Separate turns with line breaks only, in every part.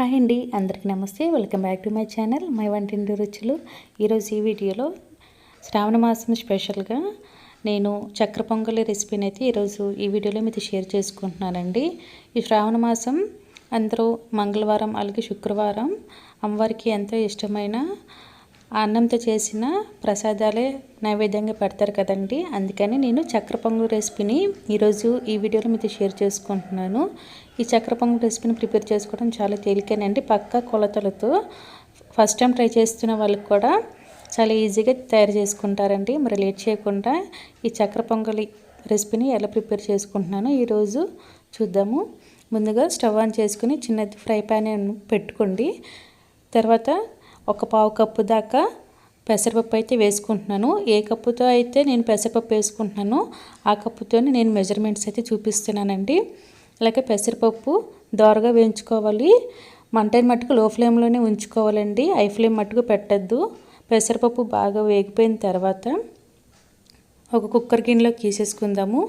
Hi అండి అందరికీ నమస్తే. Welcome back to my channel my వంటింటి రుచులు. ఈరోజు ఈ వీడియోలో శ్రావణ మాసం స్పెషల్గా నేను చక్ర పొంగలి రెసిపీని అయితే ఈరోజు ఈ వీడియోలో మీతో షేర్ చేసుకుంటున్నానండి. ఈ శ్రావణ మాసం అందరూ మంగళవారం అలాగే శుక్రవారం అమ్మవారికి ఎంతో ఇష్టమైన అన్నంతో చేసిన ప్రసాదాలే నైవేద్యంగా పెడతారు కదండి. అందుకని నేను చక్ర పొంగు రెసిపీని ఈరోజు ఈ వీడియోలో మీతో షేర్ చేసుకుంటున్నాను. ఈ చక్ర పొంగు రెసిపీని ప్రిపేర్ చేసుకోవడం చాలా తేలికేనండి. పక్క కొలతలతో ఫస్ట్ టైం ట్రై చేస్తున్న వాళ్ళకి కూడా చాలా ఈజీగా తయారు చేసుకుంటారండి. మరి లేట్ చేయకుండా ఈ చక్ర పొంగలి రెసిపీని ఎలా ప్రిపేర్ చేసుకుంటున్నానో ఈరోజు చూద్దాము. ముందుగా స్టవ్ ఆన్ చేసుకుని చిన్నది ఫ్రై ప్యాన్ పెట్టుకోండి. తర్వాత ఒక పావు కప్పు దాకా పెసరపప్పు అయితే వేసుకుంటున్నాను. ఏ కప్పుతో అయితే నేను పెసరపప్పు వేసుకుంటున్నానో ఆ కప్పుతో నేను మెజర్మెంట్స్ అయితే చూపిస్తున్నానండి. అలాగే పెసరపప్పు దోరగా వేయించుకోవాలి. మంటని మట్టుకు లో ఫ్లేమ్లోనే ఉంచుకోవాలండి. హై ఫ్లేమ్ మట్టుకు పెట్టద్దు. పెసరపప్పు బాగా వేగిపోయిన తర్వాత ఒక కుక్కర్ గిన్నెలో తీసేసుకుందాము.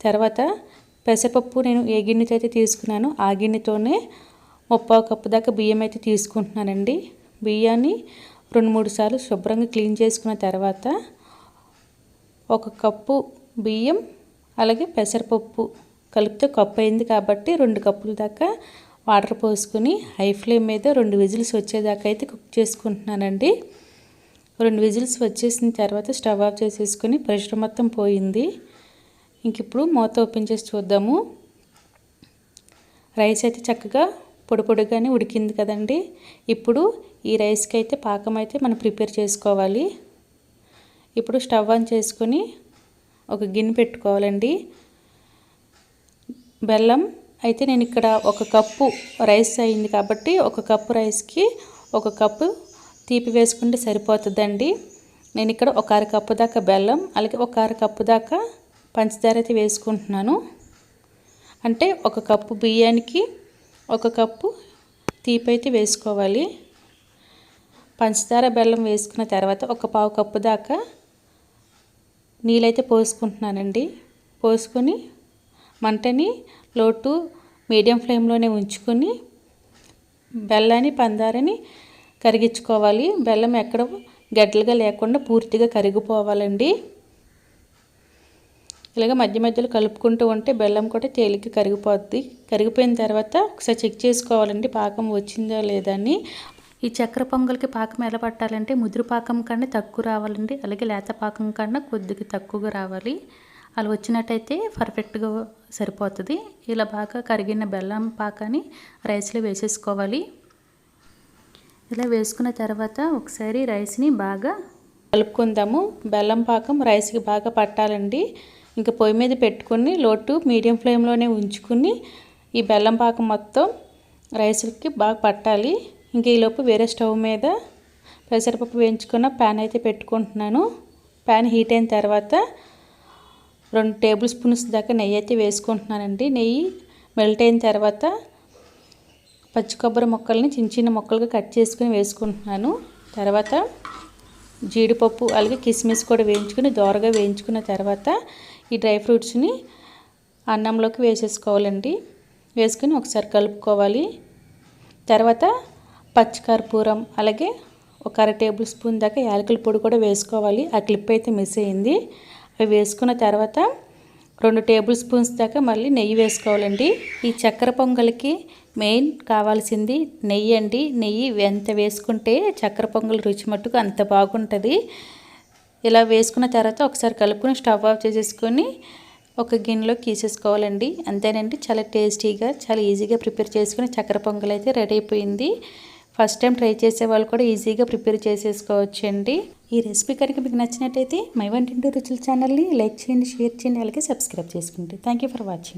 తర్వాత పెసరపప్పు నేను ఏ గిన్నెతో అయితే తీసుకున్నానో ఆ గిన్నెతోనే ముప్పావు కప్పు దాకా బియ్యం అయితే తీసుకుంటున్నానండి. బియ్యాన్ని రెండు మూడు సార్లు శుభ్రంగా క్లీన్ చేసుకున్న తర్వాత ఒక కప్పు బియ్యం అలాగే పెసరపప్పు కలిపితే కప్పు అయింది కాబట్టి రెండు కప్పుల దాకా వాటర్ పోసుకుని హై ఫ్లేమ్ మీద రెండు విజిల్స్ వచ్చేదాకా అయితే కుక్ చేసుకుంటున్నానండి. రెండు విజిల్స్ వచ్చేసిన తర్వాత స్టవ్ ఆఫ్ చేసేసుకొని ప్రెషర్ మొత్తం పోయింది. ఇంక ఇప్పుడు మూత ఓపెన్ చేసి చూద్దాము. రైస్ అయితే చక్కగా పొడి పొడిగానే ఉడికింది కదండి. ఇప్పుడు ఈ రైస్కి అయితే పాకం అయితే మనం ప్రిపేర్ చేసుకోవాలి. ఇప్పుడు స్టవ్ ఆన్ చేసుకొని ఒక గిన్నె పెట్టుకోవాలండి. బెల్లం అయితే నేను ఇక్కడ ఒక కప్పు రైస్ అయింది కాబట్టి ఒక కప్పు రైస్కి ఒక కప్పు తీపి వేసుకుంటే సరిపోతుందండి. నేను ఇక్కడ ఒక అర కప్పు దాకా బెల్లం అలాగే ఒక అర కప్పు దాకా పంచదార అయితే వేసుకుంటున్నాను. అంటే ఒక కప్పు బియ్యానికి ఒక కప్పు తీపైతే వేసుకోవాలి. పంచదార బెల్లం వేసుకున్న తర్వాత ఒక పావు కప్పు దాకా నీళ్ళైతే పోసుకుంటున్నానండి. పోసుకొని మంటని లోటు మీడియం ఫ్లేమ్లోనే ఉంచుకొని బెల్లాన్ని పందారని కరిగించుకోవాలి. బెల్లం ఎక్కడ గడ్డలుగా లేకుండా పూర్తిగా కరిగిపోవాలండి. ఇలాగ మధ్య మధ్యలో కలుపుకుంటూ ఉంటే బెల్లం కూడా తేలిక కరిగిపోద్ది. కరిగిపోయిన తర్వాత ఒకసారి చెక్ చేసుకోవాలండి పాకం వచ్చిందా లేదా అని. ఈ చక్కెర పొంగల్కి పాకం ఎలా పట్టాలంటే ముదురు పాకం కన్నా తక్కువ రావాలండి అలాగే లేత పాకం కన్నా కొద్దిగా తక్కువగా రావాలి. అలా వచ్చినట్టయితే పర్ఫెక్ట్గా సరిపోతుంది. ఇలా బాగా కరిగిన బెల్లం పాకాన్ని రైస్లో వేసేసుకోవాలి. ఇలా వేసుకున్న తర్వాత ఒకసారి రైస్ని బాగా కలుపుకుందాము. బెల్లం పాకం రైస్కి బాగా పట్టాలండి. ఇంకా పొయ్యి మీద పెట్టుకుని లోటు మీడియం ఫ్లేమ్లోనే ఉంచుకుని ఈ బెల్లం పాకం మొత్తం రైస్కి బాగా పట్టాలి. ఇంకా ఈలోపు వేరే స్టవ్ మీద పెసరపప్పు వేయించుకున్న ప్యాన్ అయితే పెట్టుకుంటున్నాను. ప్యాన్ హీట్ అయిన తర్వాత రెండు టేబుల్ స్పూన్స్ దాకా నెయ్యి అయితే వేసుకుంటున్నానండి. నెయ్యి మెల్ట్ అయిన తర్వాత పచ్చి కొబ్బరి ముక్కల్ని చిన్న చిన్న ముక్కలుగా కట్ చేసుకుని వేసుకుంటున్నాను. తర్వాత జీడిపప్పు అలాగే కిస్మిస్ కూడా వేయించుకుని దోరగా వేయించుకున్న తర్వాత ఈ డ్రై ఫ్రూట్స్ని అన్నంలోకి వేసేసుకోవాలండి. వేసుకుని ఒకసారి కలుపుకోవాలి. తర్వాత పచ్చికర్పూరం అలాగే ఒక అర టేబుల్ స్పూన్ దాకా యాలకుల పొడి కూడా వేసుకోవాలి. ఆ క్లిప్ అయితే మిస్ అయింది. అవి వేసుకున్న తర్వాత రెండు టేబుల్ స్పూన్స్ దాకా మళ్ళీ నెయ్యి వేసుకోవాలండి. ఈ చక్కెర పొంగల్కి మెయిన్ కావాల్సింది నెయ్యి అండి. నెయ్యి ఎంత వేసుకుంటే చక్కెర పొంగల్ రుచి మట్టుకు అంత బాగుంటుంది. ఇలా వేసుకున్న తర్వాత ఒకసారి కలుపుకొని స్టవ్ ఆఫ్ చేసేసుకొని ఒక గిన్నెలోకి తీసేసుకోవాలండి. అంతేనండి చాలా టేస్టీగా చాలా ఈజీగా ప్రిపేర్ చేసుకుని చక్కెర పొంగల్ అయితే రెడీ అయిపోయింది. ఫస్ట్ టైం ట్రై చేసే వాళ్ళు కూడా ఈజీగా ప్రిపేర్ చేసేసుకోవచ్చు అండి ఈ రెసిపీ కనుక మీకు నచ్చినట్టయితే మై వంటి రుచుల ఛానల్ని లైక్ చేయండి షేర్ చేయండి అలాగే సబ్స్క్రైబ్ చేసుకోండి థ్యాంక్ ఫర్ వాచింగ్.